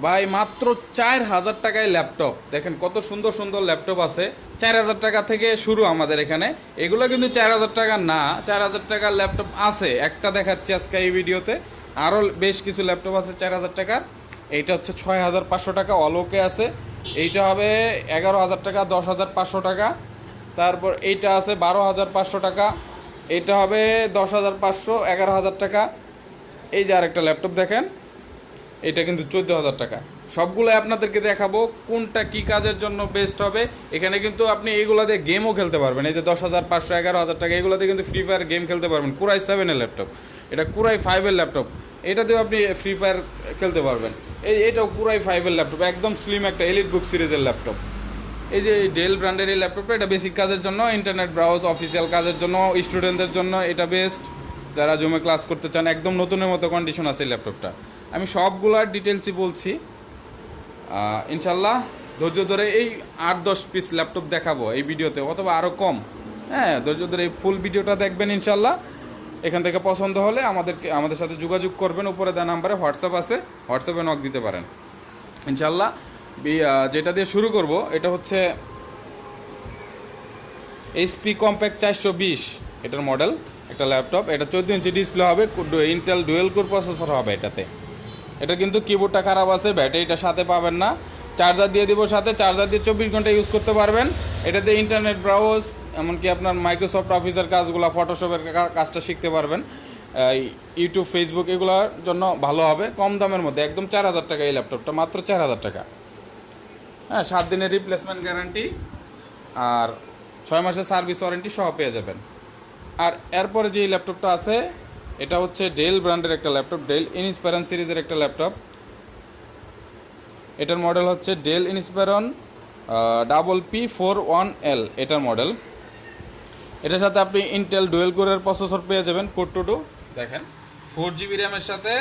ভাই, মাত্র চার হাজার টাকায় ল্যাপটপ। দেখেন কত সুন্দর সুন্দর ল্যাপটপ আছে। চার হাজার টাকা থেকে শুরু আমাদের এখানে। এগুলো কিন্তু চার হাজার টাকা না, চার হাজার টাকার ল্যাপটপ আছে। একটা দেখাচ্ছি আজকে এই ভিডিওতে। আরও বেশ কিছু ল্যাপটপ আছে চার হাজার টাকার। এইটা হচ্ছে ছয় হাজার পাঁচশো টাকা অলোকে আছে। এইটা হবে এগারো হাজার টাকা, দশ হাজার পাঁচশো টাকা। তারপর এইটা আছে বারো হাজার পাঁচশো টাকা। এইটা হবে দশ হাজার পাঁচশো, এগারো হাজার টাকা। এই যে আরেকটা ল্যাপটপ দেখেন। এটা কিন্তু চোদ্দ হাজার টাকা। সবগুলো আপনাদেরকে দেখাবো, কোনটা কি কাজের জন্য বেস্ট হবে। এখানে কিন্তু আপনি এইগুলো দিয়ে গেমও খেলতে পারবেন। এই যে দশ হাজার পাঁচশো এগারো হাজার টাকা, এগুলো দিয়ে কিন্তু ফ্রি ফায়ার গেম খেলতে পারবেন। কুরাই সেভেনের ল্যাপটপ এটা কুরাই ফাইভের ল্যাপটপ এটা দিয়েও আপনি ফ্রি ফায়ার খেলতে পারবেন। এই এটাও কুরাই ফাইভের ল্যাপটপ একদম স্লিম একটা এলিট বুক সিরিজের ল্যাপটপ এই যে ডেল ব্র্যান্ডের এই ল্যাপটপটা এটা বেসিক কাজের জন্য ইন্টারনেট ব্রাউজ অফিসিয়াল কাজের জন্য স্টুডেন্টদের জন্য এটা বেস্ট যারা জমে ক্লাস করতে চান, একদম নতুনের মতো কন্ডিশন আছে এই ল্যাপটপটা আমি সবগুলার ডিটেলসই বলছি। ইনশাল্লাহ ধৈর্য ধরে এই আট দশ পিস ল্যাপটপ দেখাবো এই ভিডিওতে, অথবা আরও কম। হ্যাঁ ধৈর্য ধরে এই ফুল ভিডিওটা দেখবেন ইনশাল্লাহ এখান থেকে পছন্দ হলে আমাদেরকে, আমাদের সাথে যোগাযোগ করবেন, উপরে দেওয়া নাম্বারে হোয়াটসঅ্যাপ আছে, হোয়াটসঅ্যাপে নক দিতে পারেন। ইনশাল্লাহ যেটা দিয়ে শুরু করব, এটা হচ্ছে এইচপি কম্প্যাক্ট চারশো বিশ, এটার মডেল একটা ল্যাপটপ এটা চোদ্দ ইঞ্চি ডিসপ্লে হবে ইন্টেল ডুয়েল কোর প্রসেসর হবে এটাতে। এটা কিন্তু কিবোর্ডটা খারাপ আছে, ব্যাটারিটা সাথে পাবেন না। চার্জার দিয়ে দিব সাথে চার্জার দিয়ে চব্বিশ ঘণ্টা ইউজ করতে পারবেন। এটাতে ইন্টারনেট ব্রাউজ এমনকি আপনার মাইক্রোসফট অফিসের কাজগুলো ফটোশপের কাজটা শিখতে পারবেন। ইউটিউব ফেসবুক এগুলোর জন্য ভালো হবে, কম দামের মধ্যে। একদম চার হাজার টাকা এই ল্যাপটপটা মাত্র চার হাজার টাকা। হ্যাঁ সাত দিনের রিপ্লেসমেন্ট গ্যারান্টি আর ছয় মাসের সার্ভিস ওয়ারেন্টি সহ পেয়ে যাবেন। আর এরপরে যে ল্যাপটপটা আছে এটা হচ্ছে ডেল ব্র্যান্ডের একটা ল্যাপটপ ডেল ইনস্পায়রন সিরিজের একটা ল্যাপটপ এটার মডেল হচ্ছে Dell Inspiron double P four one L এটার মডেল এটার সাথে আপনি ইন্টেল ডুয়েল কোরের প্রসেসর পেয়ে যাবেন কোর টু টু দেখেন ফোর জিবি র্যামের সাথে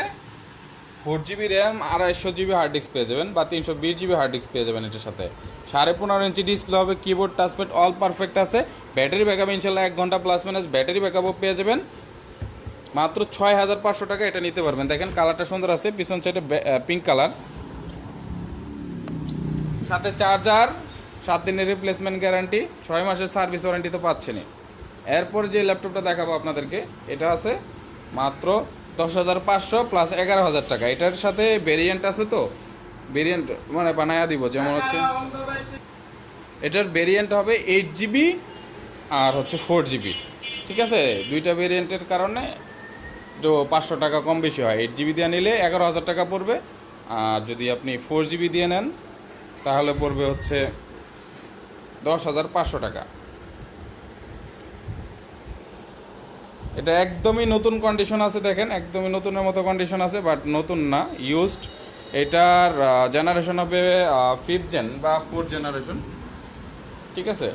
ফোর জিবি র্যাম আড়াইশো জিবি হার্ড ডিস্ক পেয়ে যাবেন বা তিনশো বিশ জিবি হার্ড ডিস্ক পেয়ে যাবেন এটার সাথে। সাড়ে পনেরো ইঞ্চি ডিসপ্লে হবে কিবোর্ড টাচপ্যাড অল পারফেক্ট আছে। ব্যাটারি ব্যাকআপ ইনশাল্লাহ এক ঘণ্টা প্লাস মাইনাস ব্যাটারি ব্যাকআপও পেয়ে যাবেন। মাত্র ছয় হাজার পাঁচশো টাকা এটা নিতে পারবেন। দেখেন কালারটা সুন্দর আছে, পিছন সাইডে পিঙ্ক কালার সাথে চার্জার সাত দিনের রিপ্লেসমেন্ট গ্যারান্টি ছয় মাসের সার্ভিস ওয়ারেন্টি তো পাচ্ছেনই। এরপর যে ল্যাপটপটা দেখাবো আপনাদেরকে, এটা আছে মাত্র দশ হাজার পাঁচশো প্লাস এগারো হাজার টাকা। এটার সাথে ভেরিয়েন্ট আছে তো? ভেরিয়েন্ট মানে বানায়া দিব, যেমন হচ্ছে এটার ভেরিয়েন্ট হবে এইট জিবি আর হচ্ছে ফোর জিবি ঠিক আছে? দুইটা ভেরিয়েন্টের কারণে তো পাঁচশো টাকা কম বেশি হয়। এইট জিবি দিয়ে নিলে এগারো হাজার টাকা পড়বে। আর যদি আপনি ফোর জিবি দিয়ে নেন, তাহলে পড়বে হচ্ছে দশ হাজার পাঁচশো টাকা। এটা একদমই নতুন কন্ডিশন আছে দেখেন, একদমই নতুনের মতো কন্ডিশন আছে বাট নতুন না ইউজড এটার জেনারেশন হবে ফিফথ জেন বা ফোর্থ জেনারেশন ঠিক আছে?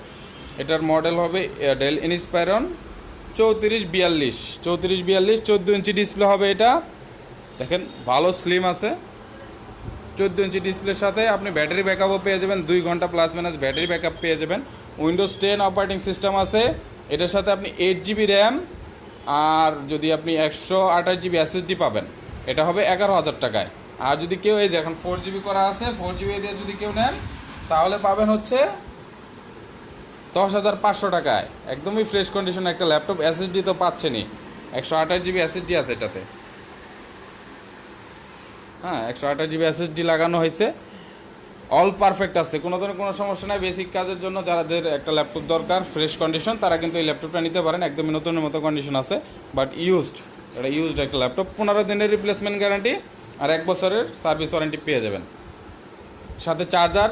এটার মডেল হবে ডেল ইনস্পায়রন চৌত্রিশ বিয়াল্লিশ। চৌত্রিশ বিয়াল্লিশ, চোদ্দ ইঞ্চি ডিসপ্লে হবে এটা। দেখেন, ভালো স্লিম আছে। চোদ্দ ইঞ্চি ডিসপ্লের সাথে আপনি ব্যাটারি ব্যাকআপও পেয়ে যাবেন। দুই ঘণ্টা প্লাস মাইনাস ব্যাটারি ব্যাকআপ পেয়ে যাবেন। উইন্ডোজ টেন অপারেটিং সিস্টেম আছে। এটার সাথে আপনি এইট জিবি র্যাম আর যদি আপনি একশো আঠাশ জিবি এসএসডি পাবেন। এটা হবে এগারো হাজার টাকায়। আর যদি কেউ এই দেখেন ফোর জিবি করা আছে ফোর জিবি দিয়ে যদি কেউ নেন, তাহলে পাবেন হচ্ছে দশ হাজার পাঁচশো টাকায়। একদমই ফ্রেশ কন্ডিশন একটা ল্যাপটপ এসএসডি তো পাচ্ছেনই। একশো আঠাশ জিবি এসএসডি আছে এটাতে। হ্যাঁ একশো আঠাশ জিবি এসএসডি লাগানো হয়েছে। অল পারফেক্ট আছে। কোনো ধরনের কোনো সমস্যা নাই। বেসিক কাজের জন্য যাদের একটা ল্যাপটপ দরকার ফ্রেশ কন্ডিশন তারা কিন্তু এই ল্যাপটপটা নিতে পারেন। একদমই নতুনের মতো কন্ডিশন আছে বাট ইউজড এটা ইউজড একটা ল্যাপটপ পনেরো দিনের রিপ্লেসমেন্ট গ্যারান্টি আর এক বছরের সার্ভিস ওয়ারেন্টি পেয়ে যাবেন। সাথে চার্জার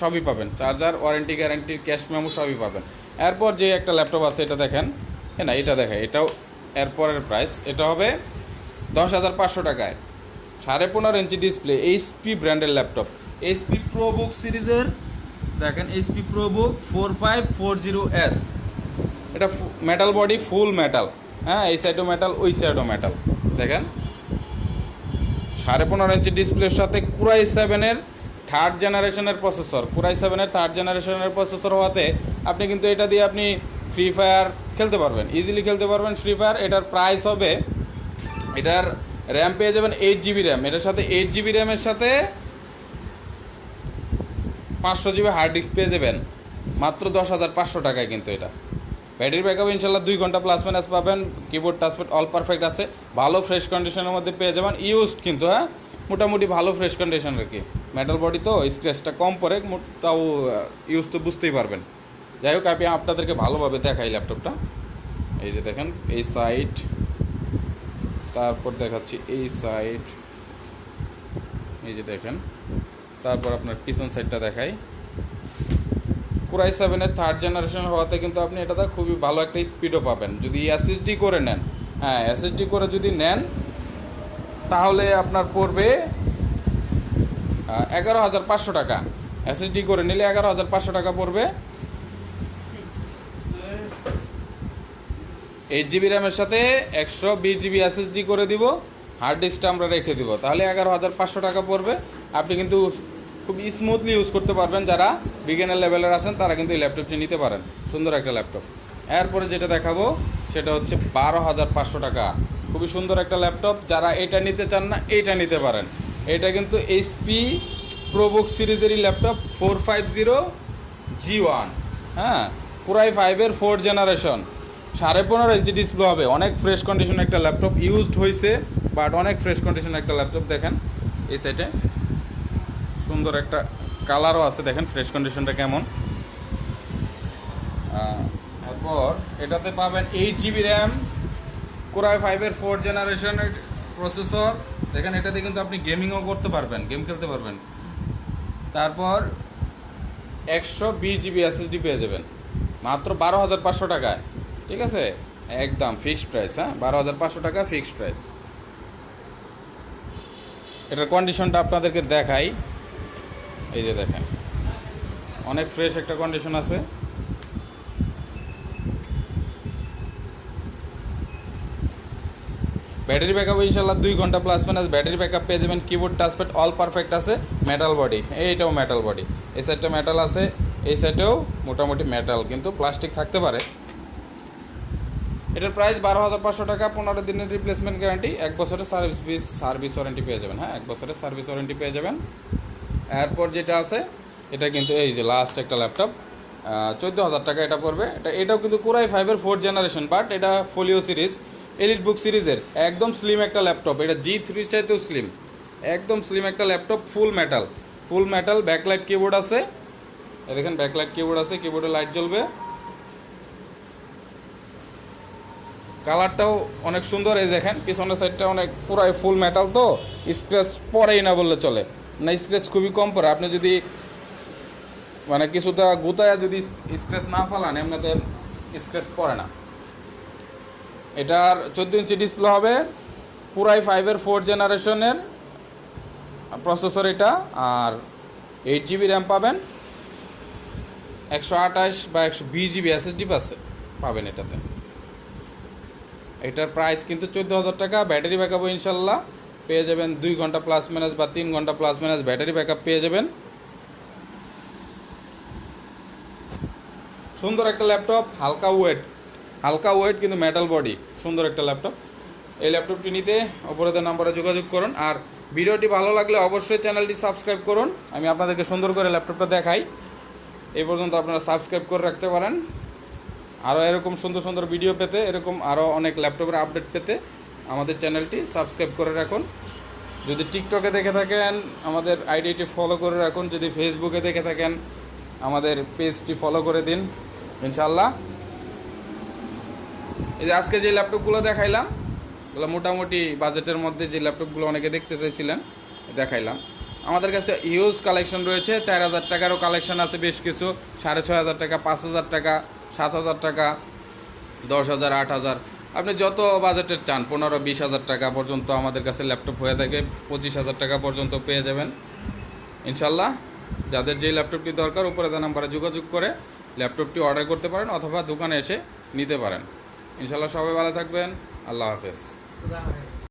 সবই পাবেন। Charger warranty guarantee cash memo সবই পাবেন। এরপর যে একটা ল্যাপটপ আছে, এটা দেখেন। এ না, এটা দেখেন, এটাও এরপরের প্রাইস এটা হবে দশ হাজার পাঁচশো টাকায়। সাড়ে পনেরো ইঞ্চি ডিসপ্লে এইচপি ব্র্যান্ডের ল্যাপটপ এইচপি প্রোবুক সিরিজের, দেখেন HP ProBook four five four zero S এটা মেটাল বডি ফুল মেটাল হ্যাঁ এই সাইডও মেটাল ওই সাইডও মেটাল দেখেন? সাড়ে পনেরো ইঞ্চি ডিসপ্লের সাথে কুরাই সেভেনের থার্ড জেনারেশনের প্রসেসর কুরাই সেভেনের থার্ড জেনারেশনের প্রসেসর হওয়াতে আপনি কিন্তু এটা দিয়ে আপনি ফ্রি ফায়ার খেলতে পারবেন ইজিলি খেলতে পারবেন ফ্রি ফায়ার এটার প্রাইস হবে, এটার র্যাম পেয়ে যাবেন এইট জিবি র্যাম এটার সাথে এইট জিবি র্যামের সাথে পাঁচশো জিবি হার্ড ডিস্ক পেয়ে যাবেন, মাত্র দশ হাজার পাঁচশো টাকায় কিন্তু এটা। ব্যাটারি ব্যাকআপ ইনশাল্লাহ দুই ঘণ্টা প্লাস মাইনাস পাবেন কিবোর্ড টাচপ্যাড অল পারফেক্ট আছে, ভালো ফ্রেশ কন্ডিশনের মধ্যে পেয়ে যাবেন ইউজড কিন্তু হ্যাঁ? মোটামুটি ভালো ফ্রেশ কন্ডিশন আর কি। মেটাল বডি তো স্ক্র্যাচটা কম মোট- তাও ইউজ তো বুঝতেই পারবেন। যাই হোক, আমি আপনাদেরকে ভালোভাবে দেখাই ল্যাপটপটা এই যে দেখেন, এই সাইড তারপর দেখাচ্ছি এই সাইড এই যে দেখেন, তারপর আপনার পিছন সাইডটা দেখাই। কুরাই সেভেনের থার্ড জেনারেশন হওয়াতে কিন্তু আপনি এটাতে খুবই ভালো একটা স্পিডও পাবেন। যদি এসএসডি করে নেন হ্যাঁ এসএসডি করে যদি নেন তাহলে আপনার পড়বে এগারো হাজার পাঁচশো টাকা। এসএসডি করে নিলে এগারো হাজার পাঁচশো টাকা পড়বে। এইট জিবি র্যামের সাথে একশো বিশ জিবি এসএসডি করে দিব। হার্ড ডিস্কটা আমরা রেখে দিব। তাহলে এগারো হাজার পাঁচশো টাকা পড়বে। আপনি কিন্তু খুব স্মুথলি ইউজ করতে পারবেন। যারা বিজ্ঞানের লেভেলের আছেন, তারা কিন্তু এই ল্যাপটপটি নিতে পারেন। সুন্দর একটা ল্যাপটপ এরপরে যেটা দেখাবো, সেটা হচ্ছে বারো হাজার পাঁচশো টাকা। খুবই সুন্দর একটা ল্যাপটপ। যারা এটা নিতে চান না এইটা নিতে পারেন। এটা কিন্তু HP ProBook সিরিজেরই laptop, four five zero G one. হ্যাঁ পুরাই ফাইভের ফোর জেনারেশন। সাড়ে পনেরো ইঞ্চি ডিসপ্লে হবে। অনেক ফ্রেশ কন্ডিশন একটা ল্যাপটপ ইউজড হয়েছে বাট অনেক ফ্রেশ কন্ডিশন একটা ল্যাপটপ দেখেন এই সাইডে সুন্দর একটা কালারও আছে, দেখেন ফ্রেশ কন্ডিশনটা কেমন। তারপর এটাতে পাবেন eight GB RAM core i ফাইভের ফোর জেনারেশনের প্রসেসর দেখেন, এটাতে কিন্তু আপনি গেমিংও করতে পারবেন গেম খেলতে পারবেন। তারপর একশো বিশ জিবি এসএসডি পেয়ে যাবেন। মাত্র বারো হাজার পাঁচশো টাকায়। ঠিক আছে? একদম ফিক্সড প্রাইস হ্যাঁ? বারো হাজার পাঁচশো টাকা ফিক্সড প্রাইস এটার কন্ডিশনটা আপনাদেরকে দেখাই। এই যে দেখেন, অনেক ফ্রেশ একটা কন্ডিশন আছে। ব্যাটারি ব্যাকআপ ইনশাল্লাহ দুই ঘণ্টা প্লাস মাইনাস ব্যাটারি ব্যাকআপ পেয়ে যাবেন কিবোর্ড টাচপ্যাড অল পারফেক্ট আছে। মেটাল বডি এইটাও মেটাল বডি এই সাইডটা মেটাল আছে, এই সাইডেও মোটামুটি মেটাল কিন্তু প্লাস্টিক থাকতে পারে। এটার প্রাইস বারো হাজার পাঁচশো টাকা, পনেরো দিনের রিপ্লেসমেন্ট গ্যারান্টি এক বছরের সার্ভিস সার্ভিস ওয়ারেন্টি পেয়ে যাবেন। হ্যাঁ এক বছরের সার্ভিস ওয়ারেন্টি পেয়ে যাবেন। এরপর যেটা আছে, এটা কিন্তু এই যে লাস্ট একটা ল্যাপটপ চোদ্দ হাজার টাকা এটা পড়বে। এটা, এটাও কিন্তু কোরাই ফাইভের ফোর্থ জেনারেশন বাট এটা ফোলিও সিরিজ এলিট বুক সিরিজের একদম স্লিম একটা ল্যাপটপ এটা জি থ্রি চাইতেও স্লিম একদম স্লিম একটা laptop full metal full metal backlight keyboard আছে। দেখেন ব্যাকলাইট কিবোর্ড আছে কিবোর্ডে লাইট জ্বলবে। কালারটাও অনেক সুন্দর, এই দেখেন, পিছনের সাইডটা অনেক পুরাই ফুল মেটাল তো। স্ক্র্যাচ পরেই না বললে চলে। না স্ক্র্যাচ খুবই কম পড়ে আপনি যদি মানে কিছুটা গুতায়া যদি স্ক্র্যাচ না ফালান, এমনিতে স্ক্র্যাচ পড়ে না। এটার চোদ্দ ইঞ্চি ডিসপ্লে হবে। পুরাই ফাইভের ফোর জেনারেশনের প্রসেসর এটা, আর এইট জিবি র্যাম পাবেন। একশো আঠাশ বা একশো বিশ জিবি এসএসডি পাচ্ছে, পাবেন এটাতে। এটার প্রাইস কিন্তু চোদ্দ হাজার টাকা ব্যাটারি ব্যাকআপ ইনশাল্লাহ পেয়ে যাবেন। দুই ঘণ্টা প্লাস মাইনাস বা তিন ঘণ্টা প্লাস মাইনাস ব্যাটারি ব্যাকআপ পেয়ে যাবেন। সুন্দর একটা ল্যাপটপ হালকা ওয়েট হালকা ওয়েট কিন্তু মেটাল বডি সুন্দর একটা ল্যাপটপ এই ল্যাপটপটি নিতে অপরাধের নাম্বারে যোগাযোগ করুন। আর ভিডিওটি ভালো লাগলে অবশ্যই চ্যানেলটি সাবস্ক্রাইব করুন। আমি আপনাদেরকে সুন্দর করে ল্যাপটপটা দেখাই। এই পর্যন্ত আপনারা সাবস্ক্রাইব করে রাখতে পারেন। আরও এরকম সুন্দর সুন্দর ভিডিও পেতে, এরকম আরও অনেক ল্যাপটপের আপডেট পেতে আমাদের চ্যানেলটি সাবস্ক্রাইব করে রাখুন। যদি টিকটকে দেখে থাকেন, আমাদের আইডিটি ফলো করে রাখুন। যদি ফেসবুকে দেখে থাকেন, আমাদের পেজটি ফলো করে দিন। ইনশাল্লাহ এই যে আজকে যে ল্যাপটপগুলো দেখাইলাম, এগুলো মোটামুটি বাজেটের মধ্যে যে ল্যাপটপগুলো অনেকে দেখতে চাইছিলেন, দেখাইলাম। আমাদের কাছে ইউজ কালেকশন রয়েছে, চার হাজার টাকারও কালেকশন আছে বেশ কিছু, সাড়ে ছয় হাজার টাকা, পাঁচ হাজার টাকা, সাত হাজার টাকা, দশ হাজার, আট হাজার। আপনি যত বাজেটের চান, পনেরো, বিশ হাজার টাকা পর্যন্ত আমাদের কাছে ল্যাপটপ হয়ে থাকে, পঁচিশ হাজার টাকা পর্যন্ত পেয়ে যাবেন। ইনশাল্লাহ যাদের যে ল্যাপটপটি দরকার, উপরে দেওয়া নাম্বারে যোগাযোগ করে ল্যাপটপটি অর্ডার করতে পারেন অথবা দোকানে এসে নিতে পারেন। ইনশাল্লাহ সবাই ভালো থাকবেন। আল্লাহ হাফেজ।